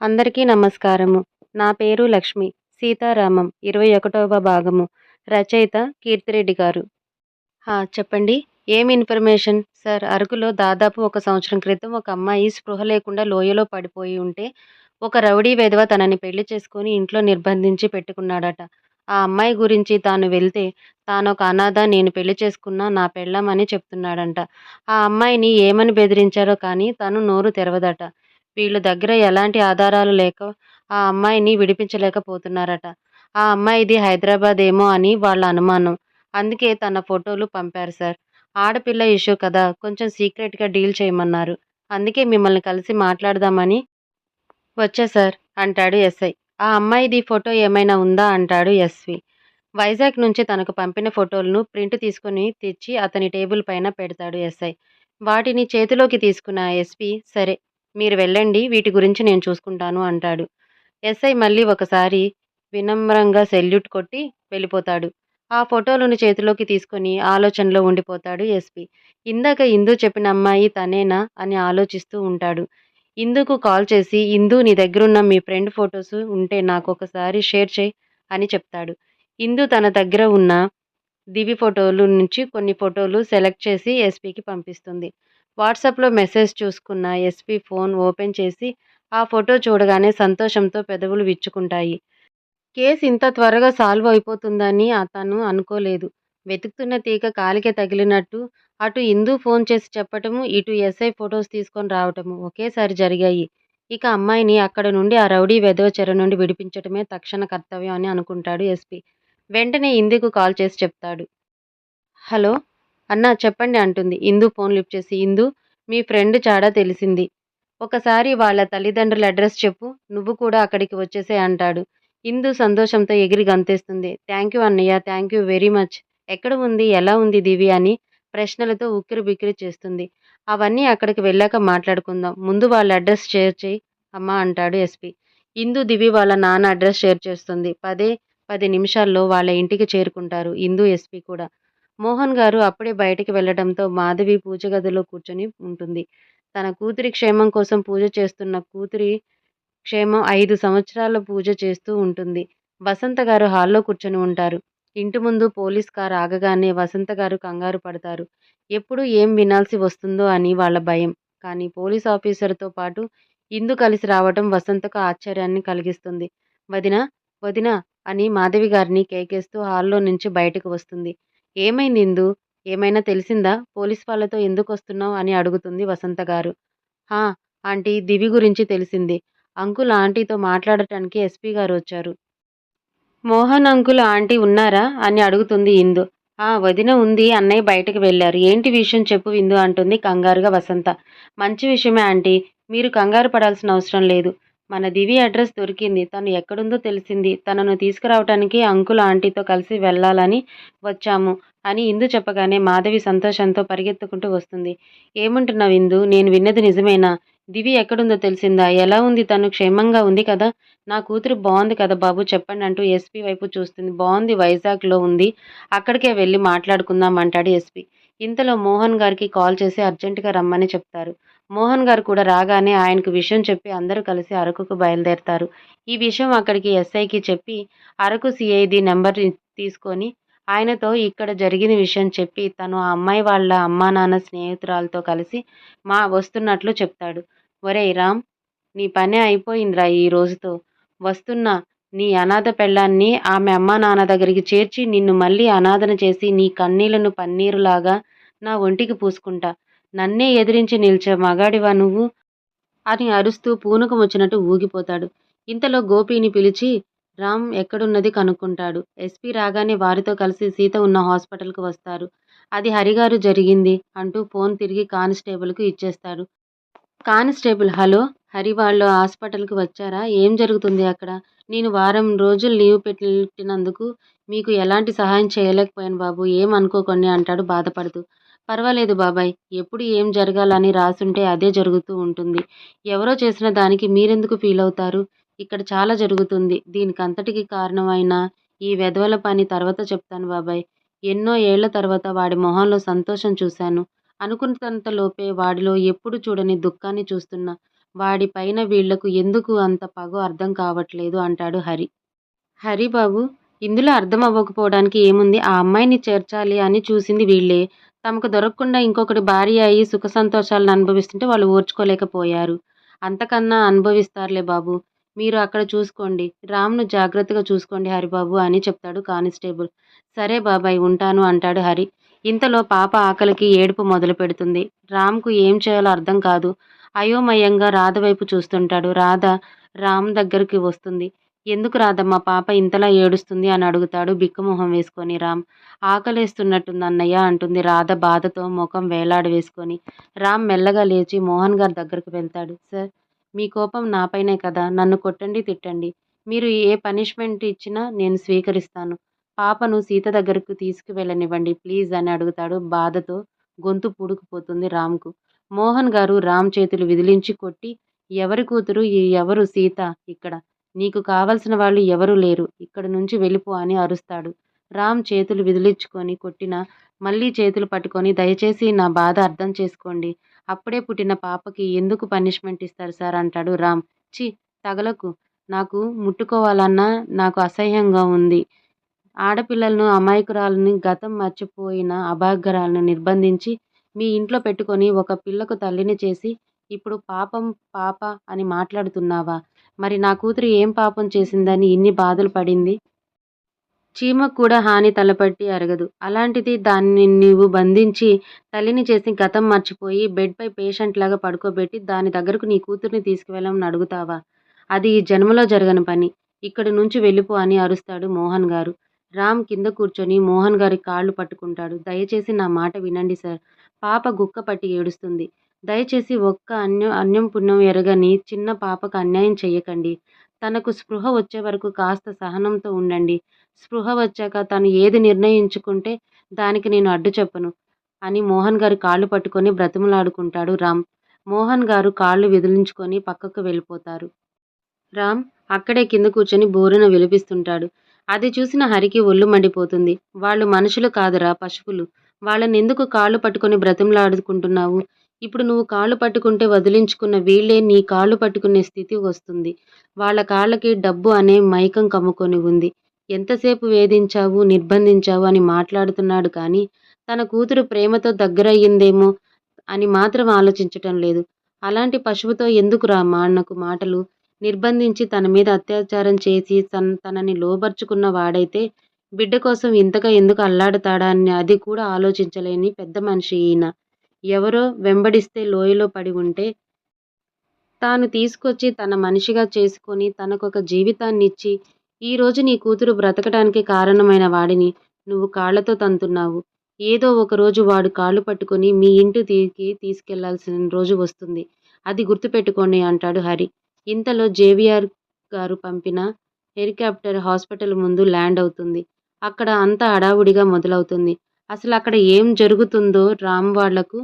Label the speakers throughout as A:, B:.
A: అందరికీ నమస్కారము. నా పేరు లక్ష్మి. సీతారామం. ఇరవై ఒకటవ భాగము. రచయిత కీర్తిరెడ్డి గారు. చెప్పండి. ఏం ఇన్ఫర్మేషన్? సార్ అరకులో దాదాపు ఒక సంవత్సరం క్రితం ఒక అమ్మాయి స్పృహ లేకుండా లోయలో పడిపోయి ఉంటే ఒక రౌడీ వెధవ తనని పెళ్ళి చేసుకొని ఇంట్లో నిర్బంధించి పెట్టుకున్నాడట. ఆ అమ్మాయి గురించి తాను వెళ్తే తాను ఒక అనాథ నేను పెళ్ళి చేసుకున్నా నా పెళ్ళమని చెప్తున్నాడంట. ఆ అమ్మాయిని ఏమని బెదిరించారో కానీ తను నోరు తెరవదట. వీళ్ళ దగ్గర ఎలాంటి ఆధారాలు లేక ఆ అమ్మాయిని విడిపించలేకపోతున్నారట. ఆ అమ్మాయిది హైదరాబాద్ ఏమో అని వాళ్ళ అనుమానం. అందుకే తన ఫోటోలు పంపారు సార్. ఆడపిల్ల ఇష్యూ కదా కొంచెం సీక్రెట్గా డీల్ చేయమన్నారు. అందుకే మిమ్మల్ని కలిసి మాట్లాడదామని వచ్చా సార్ అంటాడు ఎస్ఐ. ఆ అమ్మాయిది ఫోటో ఏమైనా ఉందా అంటాడు ఎస్వి. వైజాగ్ నుంచి తనకు పంపిన ఫోటోలను ప్రింట్ తీసుకొని తెచ్చి అతని టేబుల్ పైన పెడతాడు ఎస్ఐ. వాటిని చేతిలోకి తీసుకున్న ఎస్పీ సరే మీరు వెళ్ళండి వీటి గురించి నేను చూసుకుంటాను అంటాడు. ఎస్ఐ మళ్ళీ ఒకసారి వినమ్రంగా సెల్యూట్ కొట్టి వెళ్ళిపోతాడు. ఆ ఫోటోలను చేతిలోకి తీసుకొని ఆలోచనలో ఉండిపోతాడు ఎస్పి. ఇందాక ఇందు చెప్పిన అమ్మాయి తనేనా అని ఆలోచిస్తూ ఉంటాడు. ఇందుకు కాల్ చేసి ఇందు నీ దగ్గరున్న మీ ఫ్రెండ్ ఫొటోస్ ఉంటే నాకు ఒకసారి షేర్ చేయి అని చెప్తాడు. ఇందు తన దగ్గర ఉన్న దివి ఫోటోలు నుంచి కొన్ని ఫోటోలు సెలెక్ట్ చేసి ఎస్పీకి పంపిస్తుంది. వాట్సాప్లో మెసేజ్ చూసుకున్న ఎస్పీ ఫోన్ ఓపెన్ చేసి ఆ ఫోటో చూడగానే సంతోషంతో పెదవులు విచ్చుకుంటాయి. కేసు ఇంత త్వరగా సాల్వ్ అయిపోతుందని అతను అనుకోలేదు. వెతుకుతున్న తీగ కాలికే తగిలినట్టు అటు ఇందు ఫోన్ చేసి చెప్పటము ఇటు ఎస్ఐ ఫొటోస్ తీసుకొని రావటము ఒకేసారి జరిగాయి. ఇక అమ్మాయిని అక్కడ నుండి ఆ రౌడీ వెధవ చెర నుండి విడిపించటమే తక్షణ కర్తవ్యం అని అనుకుంటాడు ఎస్పీ. వెంటనే ఇందుకు కాల్ చేసి చెప్తాడు. హలో అన్నా చెప్పండి అంటుంది. ఇందు ఫోన్ లిఫ్ట్ చేసి ఇందు మీ ఫ్రెండ్ చాడా తెలిసింది. ఒకసారి వాళ్ళ తల్లిదండ్రుల అడ్రస్ చెప్పు నువ్వు కూడా అక్కడికి వచ్చేసే అంటాడు. ఇందు సంతోషంతో ఎగిరి గంతేస్తుంది. థ్యాంక్ యూ అన్నయ్య థ్యాంక్ యూ వెరీ మచ్. ఎక్కడ ఉంది ఎలా ఉంది దివి అని ప్రశ్నలతో ఉక్కిరి బిక్కిరి చేస్తుంది. అవన్నీ అక్కడికి వెళ్ళాక మాట్లాడుకుందాం. ముందు వాళ్ళ అడ్రస్ షేర్ చేయి అమ్మా అంటాడు ఎస్పీ ఇందు దివి వాళ్ళ నాన్న అడ్రస్ షేర్ చేస్తుంది. పదే పది నిమిషాల్లో వాళ్ళ ఇంటికి చేరుకుంటారు. ఇందు ఎస్పీ కూడా. మోహన్ గారు అప్పుడే బయటికి వెళ్ళడంతో మాధవి పూజ గదిలో కూర్చొని ఉంటుంది. తన కూతురి క్షేమం కోసం పూజ చేస్తున్న కూతురి క్షేమం ఐదు సంవత్సరాల పూజ చేస్తూ ఉంటుంది. వసంత గారు హాల్లో కూర్చొని ఉంటారు. ఇంటి ముందు పోలీస్ కార్ ఆగగానే వసంత గారు కంగారు పడతారు. ఎప్పుడు ఏం వినాల్సి వస్తుందో అని వాళ్ళ భయం. కానీ పోలీస్ ఆఫీసర్తో పాటు ఇందు కలిసి రావటం వసంతకు ఆశ్చర్యాన్ని కలిగిస్తుంది. వదిన వదిన అని మాధవి గారిని కేకేస్తూ హాల్లో నుంచి బయటకు వస్తుంది. ఏమైంది ఇందు ఏమైనా తెలిసిందా? పోలీస్ వాళ్ళతో ఎందుకు వస్తున్నావు అని అడుగుతుంది వసంత గారు. హా ఆంటీ దివి గురించి తెలిసింది. అంకుల్ ఆంటీతో మాట్లాడటానికి ఎస్పీ గారు వచ్చారు. మోహన్ అంకుల్ ఆంటీ ఉన్నారా? అని అడుగుతుంది ఇందు. ఆ వదిన ఉంది. అన్నయ్య బయటకు వెళ్ళారు. ఏంటి విషయం చెప్పు విందు అంటుంది కంగారుగా వసంత. మంచి విషయమే ఆంటీ. మీరు కంగారు పడాల్సిన అవసరం లేదు. మన దివి అడ్రస్ దొరికింది. తను ఎక్కడుందో తెలిసింది. తనను తీసుకురావటానికి అంకుల్ ఆంటీతో కలిసి వెళ్ళాలని వచ్చాము అని ఇందు చెప్పగానే మాధవి సంతోషంతో పరిగెత్తుకుంటూ వస్తుంది. ఏమంటున్నావు ఇందు? నేను విన్నది నిజమేనా? దివి ఎక్కడుందో తెలిసిందా? ఎలా ఉంది? తను క్షేమంగా ఉంది కదా? నా కూతురు బాగుంది కదా బాబు? చెప్పండి అంటూ ఎస్పీ వైపు చూస్తుంది. బాగుంది. వైజాగ్లో ఉంది. అక్కడికే వెళ్ళి మాట్లాడుకుందాం అంటాడు ఎస్పీ. ఇంతలో మోహన్ గారికి కాల్ చేసి అర్జెంటుగా రమ్మని చెప్తారు. మోహన్ గారు కూడా రాగానే ఆయనకు విషయం చెప్పి అందరూ కలిసి అరకుకు బయలుదేరతారు. ఈ విషయం అక్కడికి ఎస్ఐకి చెప్పి అరకు సిఐది నెంబర్ తీసుకొని ఆయనతో ఇక్కడ జరిగిన విషయం చెప్పి తను ఆ అమ్మాయి వాళ్ళ అమ్మా నాన్న స్నేహితురాలతో కలిసి మా వస్తున్నట్లు చెప్తాడు. ఒరేయ్ రామ్ నీ పని అయిపోయిందిరా ఈ రోజుతో. వస్తున్న నీ అనాథ పెళ్ళాన్ని ఆమె అమ్మా నాన్న దగ్గరికి చేర్చి నిన్ను మళ్ళీ అనాథన చేసి నీ కన్నీళ్ళను పన్నీరులాగా నా ఒంటికి పూసుకుంటా. నన్నే ఎదిరించి నిలిచే మగాడివా నువ్వు? అని అరుస్తూ పూనకం వచ్చినట్టు ఊగిపోతాడు. ఇంతలో గోపిని పిలిచి రామ్ ఎక్కడున్నది కనుక్కుంటాడు. ఎస్పీ రాగానే వారితో కలిసి సీత ఉన్న హాస్పిటల్కు వస్తారు. అది హరిగారు జరిగింది అంటూ ఫోన్ తిరిగి కానిస్టేబుల్కు ఇచ్చేస్తాడు. Constable hello? హరి వాళ్ళు హాస్పిటల్కి వచ్చారా? ఏం జరుగుతుంది అక్కడ? నేను వారం రోజులు లీవ్ పెట్టినందుకు మీకు ఎలాంటి సహాయం చేయలేకపోయాను బాబు. ఏం అనుకోకండి అంటాడు బాధపడుతూ. పర్వాలేదు బాబాయ్ ఎప్పుడు ఏం జరగాలని రాసుంటే అదే జరుగుతూ ఉంటుంది. ఎవరో చేసిన దానికి మీరెందుకు ఫీల్ అవుతారు? ఇక్కడ చాలా జరుగుతుంది. దీనికి అంతటికి కారణమైన ఈ వెధవల పని తర్వాత చెప్తాను బాబాయ్. ఎన్నో ఏళ్ళ తర్వాత వాడి మొహంలో సంతోషం చూశాను. అనుకున్నంతలోపే వాడిలో ఎప్పుడు చూడని దుఃఖాన్ని చూస్తున్నా. వాడి పైన వీళ్ళకు ఎందుకు అంత పగో అర్థం కావట్లేదు అంటాడు హరి. హరి బాబు ఇందులో అర్థం అవ్వకపోవడానికి ఏముంది? ఆ అమ్మాయిని చేర్చాలి అని చూసింది వీళ్ళే. తమకు దొరకకుండా ఇంకొకటి భార్య అయి సుఖ సంతోషాలను అనుభవిస్తుంటే వాళ్ళు ఓర్చుకోలేకపోయారు. అంతకన్నా అనుభవిస్తారులే బాబు మీరు అక్కడ చూసుకోండి. రామ్‌ను జాగ్రత్తగా చూసుకోండి హరిబాబు అని చెప్తాడు కానిస్టేబుల్. సరే బాబాయ్ ఉంటాను అంటాడు హరి. ఇంతలో పాప ఆకలికి ఏడుపు మొదలుపెడుతుంది. రామ్‌కు ఏం చేయాలో అర్థం కాదు. అయోమయంగా రాధ వైపు చూస్తుంటాడు. రాధ రామ్ దగ్గరికి వస్తుంది. ఎందుకు రాదమ్మ పాప ఇంతలా ఏడుస్తుంది అని అడుగుతాడు బిక్కుమొహం వేసుకొని రామ్. ఆకలేస్తున్నట్టుంది అన్నయ్య అంటుంది రాధ బాధతో ముఖం వేలాడవేసుకొని. రామ్ మెల్లగా లేచి మోహన్ గారి దగ్గరకు వెళ్తాడు. సార్ మీ కోపం నాపైనే కదా నన్ను కొట్టండి తిట్టండి. మీరు ఏ పనిష్మెంట్ ఇచ్చినా నేను స్వీకరిస్తాను. పాపను సీత దగ్గరకు తీసుకువెళ్ళనివ్వండి ప్లీజ్ అని అడుగుతాడు బాధతో గొంతు పూడుకుపోతుంది రామ్‌కు. మోహన్ గారు రామ్ చేతులు విదిలించి కొట్టి ఎవరి కూతురు ఎవరు సీత ఇక్కడ. నీకు కావలసిన వాళ్ళు ఎవరూ లేరు. ఇక్కడి నుంచి వెళ్ళిపో అని అరుస్తాడు. రామ్ చేతులు విదిలించుకొని కొట్టిన మళ్ళీ చేతులు పట్టుకొని దయచేసి నా బాధ అర్థం చేసుకోండి. అప్పుడే పుట్టిన పాపకి ఎందుకు పనిష్మెంట్ ఇస్తారు సార్ అంటాడు రామ్. చి తగలకు. నాకు ముట్టుకోవాలన్నా నాకు అసహ్యంగా ఉంది. ఆడపిల్లలను అమాయకురాలని గతం మర్చిపోయిన అభాగ్యరాలను నిర్బంధించి మీ ఇంట్లో పెట్టుకొని ఒక పిల్లకు తల్లిని చేసి ఇప్పుడు పాపం పాప అని మాట్లాడుతున్నావా? మరి నా కూతురు ఏం పాపం చేసిందని ఇన్ని బాధలు పడింది? చీమకు కూడా హాని తలపట్టి అరగదు. అలాంటిది దాన్ని నీవు బంధించి తల్లిని చేసి గతం మర్చిపోయి బెడ్‌పై పేషెంట్‌లాగా పడుకోబెట్టి దాని దగ్గరకు నీ కూతుర్ని తీసుకువెళ్ళమని అడుగుతావా? అది ఈ జన్మలో జరగని పని. ఇక్కడి నుంచి వెళ్ళిపో అని అరుస్తాడు మోహన్ గారు. రామ్ కింద కూర్చొని మోహన్ గారి కాళ్ళు పట్టుకుంటాడు. దయచేసి నా మాట వినండి సార్. పాప గుక్క పట్టి ఏడుస్తుంది. దయచేసి ఒక్క అన్యం అన్యం పుణ్యం ఎరగని చిన్న పాపకు అన్యాయం చేయకండి తనకు స్పృహ వచ్చే వరకు కాస్త సహనంతో ఉండండి. స్పృహ వచ్చాక తను ఏది నిర్ణయించుకుంటే దానికి నేను అడ్డు చెప్పను అని మోహన్ గారు కాళ్ళు పట్టుకొని బ్రతిమలాడుకుంటాడు రామ్. మోహన్ గారు కాళ్ళు విదిలించుకొని పక్కకు వెళ్ళిపోతారు. రామ్ అక్కడే కింద కూర్చొని బోరున విలిపిస్తుంటాడు అది చూసిన హరికి ఒళ్ళు మండిపోతుంది. వాళ్ళు మనుషులు కాదురా పశువులు. వాళ్ళని ఎందుకు కాళ్ళు పట్టుకొని బ్రతిమలాడుకుంటున్నావు? ఇప్పుడు నువ్వు కాళ్ళు పట్టుకుంటే వదిలించుకున్న వీళ్ళే నీ కాళ్ళు పట్టుకునే స్థితి వస్తుంది. వాళ్ళ కాళ్ళకి డబ్బు అనే మైకం కమ్ముకొని ఉంది. ఎంతసేపు వేధించావు, నిర్బంధించావు అని మాట్లాడుతున్నాడు కానీ తన కూతురు ప్రేమతో దగ్గరయ్యిందేమో అని మాత్రం ఆలోచించటం లేదు. అలాంటి పశువుతో ఎందుకురా మాన్నకు మాటలు? నిర్బంధించి తన మీద అత్యాచారం చేసి తన తనని లోబర్చుకున్న వాడైతే బిడ్డ కోసం ఇంతగా ఎందుకు అల్లాడతాడా అని అది కూడా ఆలోచించలేని పెద్ద మనిషి ఈయన. ఎవరో వెంబడిస్తే లోయలో పడి ఉంటే తాను తీసుకొచ్చి తన మనిషిగా చేసుకొని తనకొక జీవితాన్నిచ్చి ఈరోజు నీ కూతురు బ్రతకటానికి కారణమైన వాడిని నువ్వు కాళ్ళతో తంతున్నావు. ఏదో ఒకరోజు వాడు కాళ్ళు పట్టుకొని మీ ఇంటికి తీసుకెళ్ళాల్సిన రోజు వస్తుంది. అది గుర్తుపెట్టుకోండి అంటాడు హరి. ఇంతలో జేవియర్ గారు పంపిన హెలికాప్టర్ హాస్పిటల్ ముందు ల్యాండ్ అవుతుంది. అక్కడ అంతా హడావుడిగా మొదలవుతుంది. అసలు అక్కడ ఏం జరుగుతుందో రామ్ వాళ్ళకు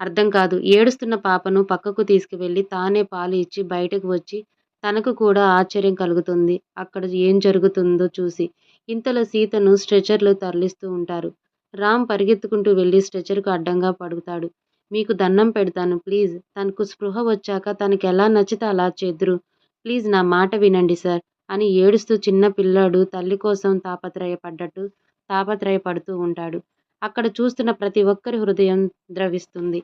A: అర్థం కాదు. ఏడుస్తున్న పాపను పక్కకు తీసుకువెళ్ళి తానే పాలు ఇచ్చి బయటకు వచ్చి తనకు కూడా ఆశ్చర్యం కలుగుతుంది అక్కడ ఏం జరుగుతుందో చూసి. ఇంతలో సీతను స్ట్రెచర్‌లో తరలిస్తూ ఉంటారు. రామ్ పరిగెత్తుకుంటూ వెళ్ళి స్ట్రెచర్‌కు అడ్డంగా పడుతాడు. మీకు దండం పెడతాను ప్లీజ్ తనకు స్పృహ వచ్చాక తనకెలా నచ్చితే అలా చేద్దురు. ప్లీజ్ నా మాట వినండి సార్ అని ఏడుస్తూ చిన్న పిల్లాడు తల్లి కోసం తాపత్రయపడ్డట్టు తాపత్రయపడుతూ ఉంటాడు. అక్కడ చూస్తున్న ప్రతి ఒక్కరి హృదయం ద్రవిస్తుంది.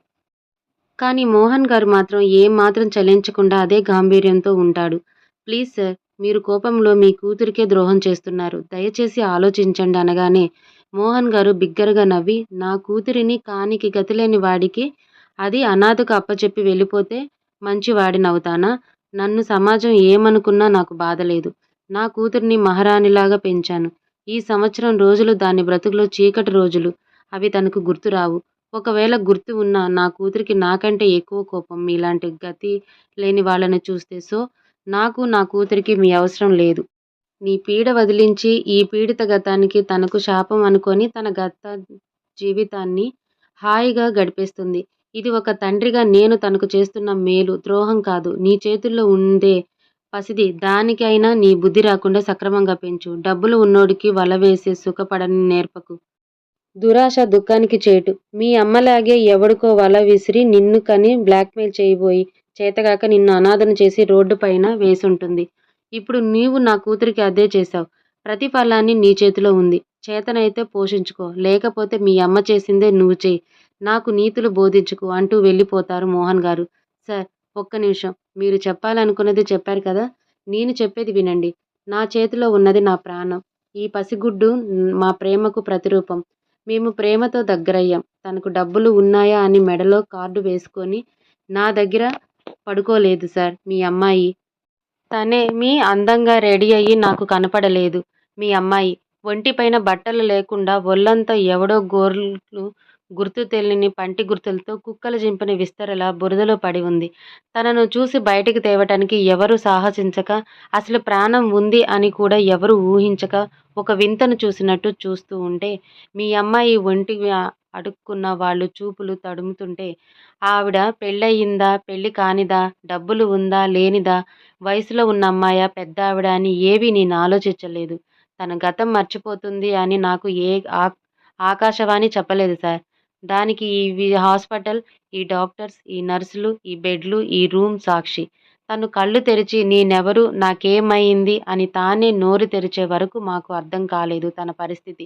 A: కానీ మోహన్ గారు మాత్రం ఏ మాత్రం చలించకుండా అదే గాంభీర్యంతో ఉంటాడు. ప్లీజ్ సార్ మీరు కోపంలో మీ కూతురికే ద్రోహం చేస్తున్నారు. దయచేసి ఆలోచించండి అనగానే మోహన్ గారు బిగ్గరగా నవ్వి నా కూతురిని కానికి గతిలేని వాడికి అది అనాథకు అప్పచెప్పి వెళ్ళిపోతే మంచివాడినవుతానా? నన్ను సమాజం ఏమనుకున్నా నాకు బాధలేదు. నా కూతురిని మహారాణిలాగా పెంచాను. ఈ సంవత్సరం రోజులు దాని బ్రతుకులో చీకటి రోజులు. అవి తనకు గుర్తురావు. ఒకవేళ గుర్తు ఉన్నా నా కూతురికి నాకంటే ఎక్కువ కోపం మీలాంటి గతి లేని వాళ్ళని చూస్తే సో నాకు నా కూతురికి మీ అవసరం లేదు. నీ పీడ వదిలించి ఈ పీడిత గతానికి తనకు శాపం అనుకొని తన గత జీవితాన్ని హాయిగా గడిపేస్తుంది. ఇది ఒక తండ్రిగా నేను తనకు చేస్తున్న మేలు, ద్రోహం కాదు. నీ చేతుల్లో ఉండే పసిది దానికైనా నీ బుద్ధి రాకుండా సక్రమంగా పెంచు. డబ్బులు ఉన్నోడికి వల వేసి సుఖపడని నేర్పకు. దురాశ దుఃఖానికి చేటు. మీ అమ్మలాగే ఎవడికో వల విసిరి నిన్ను కని బ్లాక్‌మెయిల్ చేయబోయి చేతగాక నిన్ను అనాథన చేసి రోడ్డు పైన వేసుంటుంది. ఇప్పుడు నీవు నా కూతురికి అదే చేశావు. ప్రతిఫలాన్ని నీ చేతిలో ఉంది. చేతనైతే పోషించుకో. లేకపోతే మీ అమ్మ చేసిందే నువ్వు చేయి. నాకు నీతులు బోధించుకు అంటూ వెళ్ళిపోతారు మోహన్ గారు. సార్ ఒక్క నిమిషం. మీరు చెప్పాలనుకున్నది చెప్పారు కదా? నేను చెప్పేది వినండి. నా చేతిలో ఉన్నది నా ప్రాణం. ఈ పసిగుడ్డు మా ప్రేమకు ప్రతిరూపం. మేము ప్రేమతో దగ్గరయ్యాం. తనకు డబ్బులు ఉన్నాయా అని మెడలో కార్డు వేసుకొని నా దగ్గర పడుకోలేదు సార్ మీ అమ్మాయి. తనే మీ అందంగా రెడీ అయ్యి నాకు కనపడలేదు మీ అమ్మాయి. ఒంటిపైన బట్టలు లేకుండా ఒళ్ళంతా ఎవడో గోర్లు గుర్తు తెలియని పంటి గుర్తులతో కుక్కలు జింపిన విస్తరలా బురదలో పడి ఉంది. తనను చూసి బయటికి తేవటానికి ఎవరు సాహసించక అసలు ప్రాణం ఉంది అని కూడా ఎవరు ఊహించక ఒక వింతను చూసినట్టు చూస్తూ ఉంటే మీ అమ్మాయి ఒంటి అడుక్కున్న వాళ్ళు చూపులు తడుముతుంటే ఆవిడ పెళ్ళయిందా పెళ్ళి కానిదా డబ్బులు ఉందా లేనిదా వయసులో ఉన్న అమ్మాయ పెద్ద ఆవిడ అని ఏవి నేను ఆలోచించలేదు. తన గతం మర్చిపోతుంది అని నాకు ఏ ఆకాశవాణి చెప్పలేదు సార్. దానికి ఈ హాస్పిటల్ ఈ డాక్టర్స్ ఈ నర్సులు ఈ బెడ్లు ఈ రూమ్ సాక్షి. తను కళ్ళు తెరిచి నేనెవరు? నాకేమైంది? అని తానే నోరు తెరిచే వరకు మాకు అర్థం కాలేదు తన పరిస్థితి.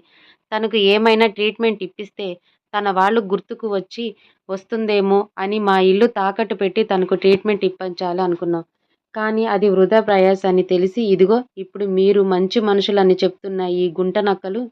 A: తనకు ఏమైనా ట్రీట్మెంట్ ఇప్పిస్తే తన వాళ్ళు గుర్తుకు వచ్చి వస్తుందేమో? అని మా ఇల్లు తాకట్టు పెట్టి తనకు ట్రీట్మెంట్ ఇప్పించాలి అనుకున్నాం. కానీ అది వృధా ప్రయాస అని తెలిసి ఇదిగో ఇప్పుడు మీరు మంచి మనుషులని చెప్తున్న ఈ గుంట నక్కలు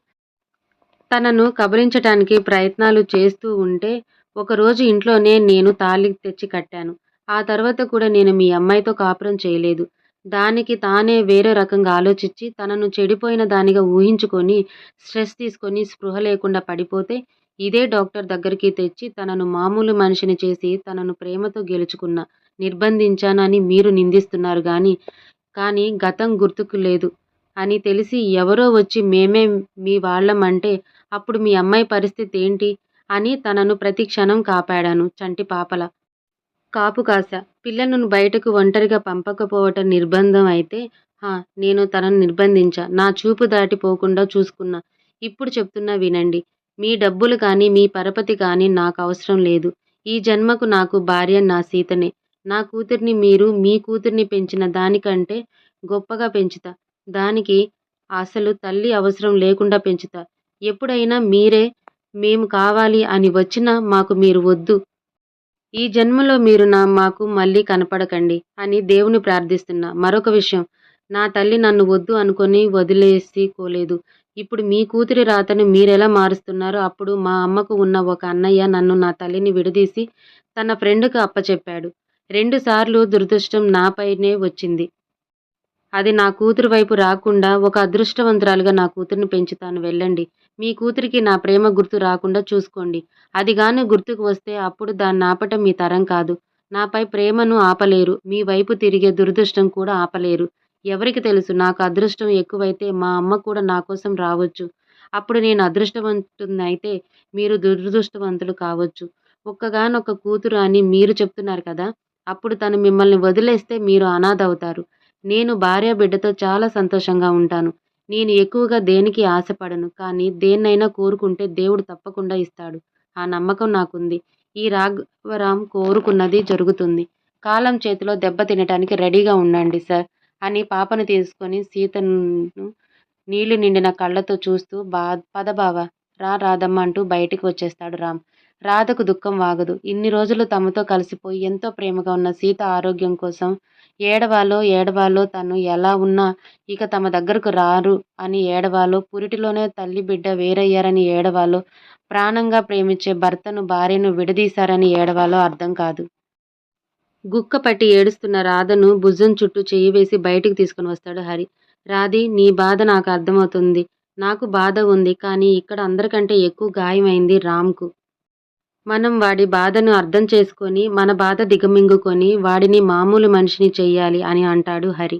A: తనను కబలించటానికి ప్రయత్నాలు చేస్తూ ఉంటే ఒకరోజు ఇంట్లోనే నేను తాళి తెచ్చి కట్టాను. ఆ తర్వాత కూడా నేను మీ అమ్మాయితో కాపురం చేయలేదు. దానికి తానే వేరే రకంగా ఆలోచించి తనను చెడిపోయిన దానిగా ఊహించుకొని స్ట్రెస్ తీసుకొని స్పృహ లేకుండా పడిపోతే ఇదే డాక్టర్ దగ్గరికి తెచ్చి తనను మామూలు మనిషిని చేసి తనను ప్రేమతో గెలుచుకున్న నిర్బంధించానని మీరు నిందిస్తున్నారు కానీ కానీ గతం గుర్తుకు లేదు. అని తెలిసి ఎవరో వచ్చి మేమే మీ వాళ్ళమంటే అప్పుడు మీ అమ్మాయి పరిస్థితి ఏంటి? అని తనను ప్రతి క్షణం కాపాడాను చంటి పాపల. కాపు కాస. పిల్లలను బయటకు ఒంటరిగా పంపకపోవటం నిర్బంధం అయితే హా నేను తనను నిర్బంధించా. నా చూపు దాటిపోకుండా చూసుకున్నా. ఇప్పుడు చెప్తున్నా వినండి. మీ డబ్బులు కానీ మీ పరపతి కానీ నాకు అవసరం లేదు. ఈ జన్మకు నాకు భార్య నా సీతనే. నా కూతుర్ని మీరు మీ కూతుర్ని పెంచిన దానికంటే గొప్పగా పెంచుతా. దానికి అసలు తల్లి అవసరం లేకుండా పెంచుతా. ఎప్పుడైనా మీరే మేము కావాలి అని వచ్చినా మాకు మీరు వద్దు. ఈ జన్మలో మీరు నా మాకు మళ్ళీ కనపడకండి అని దేవుని ప్రార్థిస్తున్నా. మరొక విషయం నా తల్లి నన్ను వద్దు అనుకొని వదిలేసి కోలేదు ఇప్పుడు మీ కూతురి రాతను మీరెలా మారుస్తున్నారో అప్పుడు మా అమ్మకు ఉన్న ఒక అన్నయ్య నన్ను నా తల్లిని విడదీసి తన ఫ్రెండ్కు అప్పచెప్పాడు. రెండుసార్లు దురదృష్టం నాపైనే వచ్చింది. అది నా కూతురు వైపు రాకుండా ఒక అదృష్టవంతురాలుగా నా కూతురిని పెంచుతాను వెళ్ళండి. మీ కూతురికి నా ప్రేమ గుర్తు రాకుండా చూసుకోండి. అది గాని గుర్తుకు వస్తే అప్పుడు దాన్ని ఆపటం మీ తరం కాదు. నాపై ప్రేమను ఆపలేరు. మీ వైపు తిరిగే దురదృష్టం కూడా ఆపలేరు. ఎవరికి తెలుసు నాకు అదృష్టం ఎక్కువైతే మా అమ్మ కూడా నా కోసం రావచ్చు. అప్పుడు నేను అదృష్టవంతునైతే మీరు దురదృష్టవంతులు కావచ్చు. ఒక్కగానొక్క కూతురు అని మీరు చెప్తున్నారు కదా అప్పుడు తను మిమ్మల్ని వదిలేస్తే మీరు అనాథ అవుతారు. నేను భార్య బిడ్డతో చాలా సంతోషంగా ఉంటాను. నేను ఎక్కువగా దేనికి ఆశపడను కానీ దేన్నైనా కోరుకుంటే దేవుడు తప్పకుండా ఇస్తాడు. ఆ నమ్మకం నాకుంది. ఈ రాఘవరాం కోరుకున్నది జరుగుతుంది. కాలం చేతిలో దెబ్బ తినటానికి రెడీగా ఉండండి సార్ అని పాపను తీసుకొని సీతను నీళ్ళు నిండిన కళ్ళతో చూస్తూ బా పదబావ రా రాధమ్మ అంటూ బయటికి వచ్చేస్తాడు రామ్. రాధకు దుఃఖం వాగదు. ఇన్ని రోజులు తమతో కలిసిపోయి ఎంతో ప్రేమగా ఉన్న సీత ఆరోగ్యం కోసం ఏడవాలో ఏడవాలో తను ఎలా ఉన్నా ఇక తమ దగ్గరకు రారు అని ఏడవాలో పురిటిలోనే తల్లి బిడ్డ వేరయ్యారని ఏడవాలో ప్రాణంగా ప్రేమించే భర్తను భార్యను విడదీశారని ఏడవాలో అర్థం కాదు. గుక్కపట్టి ఏడుస్తున్న రాధను భుజం చుట్టూ చెయ్యి వేసి బయటికి తీసుకుని వస్తాడు హరి. రాధి నీ బాధ నాకు అర్థమవుతుంది. నాకు బాధ ఉంది కానీ ఇక్కడ అందరికంటే ఎక్కువ గాయమైంది రామ్కు. మనం వాడి బాధను అర్థం చేసుకొని మన బాధ దిగమింగుకొని వాడిని మామూలు మనిషిని చెయ్యాలి అని అంటాడు హరి.